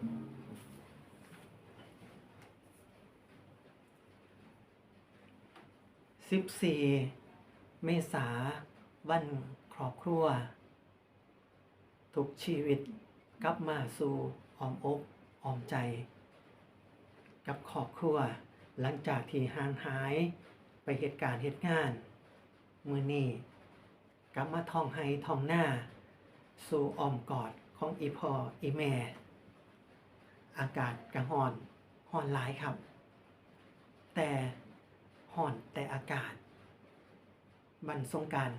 สิบสี่เมษาวันครอบครัว ทุกชีวิตกลับมาสู่อ้อมอกอ้อมใจ กับครอบครัว หลังจากที่ห่างหายไปเหตุการณ์เหตุงาน มือนี้กลับมาท่องให้ท่องหน้า สู่อ้อมกอดของอีพออีแม่ อากาศกระหอนหอนหลายครับ แต่หอนแต่อากาศบันสงกราร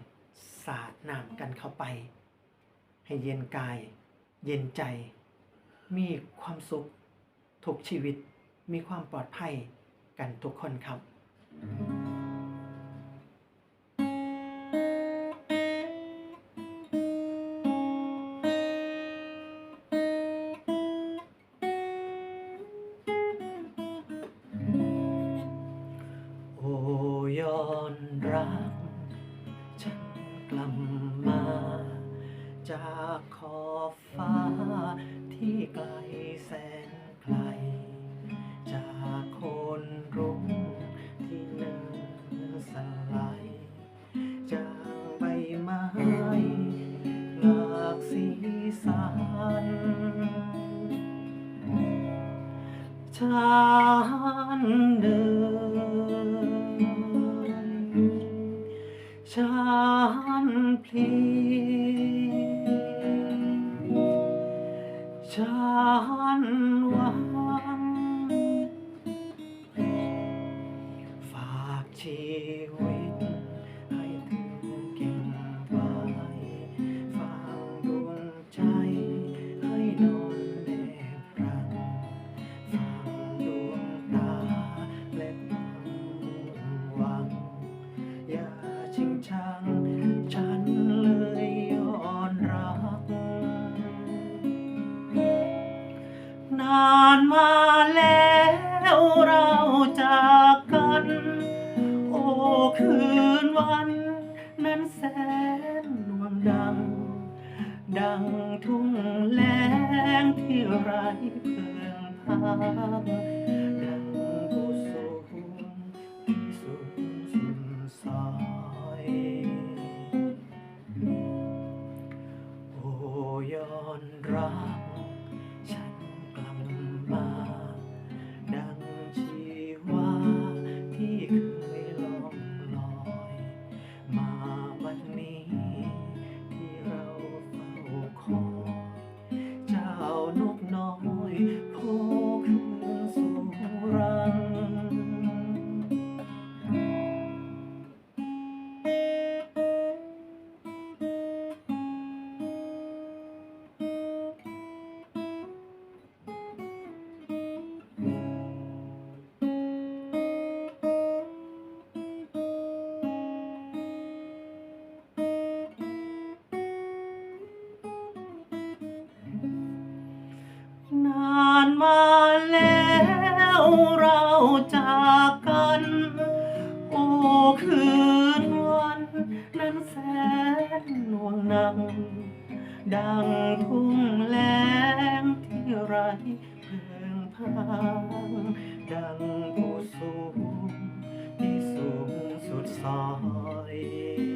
สาดน้ำกันเข้าไป ให้เย็นกาย เย็นใจ มีความสุขทุกชีวิตมีความปลอดภัยกันทุกคนครับโรัก ฉันกลับมา จากขอบฟ้าที่ไกลแสนไกล จากโคนรุ้งที่เนิ่นสลายจากใบไม้หลากสีสันฉันเดิน ฉันเพลีฉันหวังฝากชีานมาแล้วเราจากกัน โอ้คืนวัน นั้นแสนดวงดัง ดังทุ่งแล้งที่ไร้เพื่องพักดังผู้สูงที่สูงสุดซอยโอ้ย้อนรัก จากกัน โอ้คืนวันนั้นแสนหน่วงหนังดังทุ่งแล้งที่ไรเพื่องพังดังผู้สูงที่สูงสุดซอย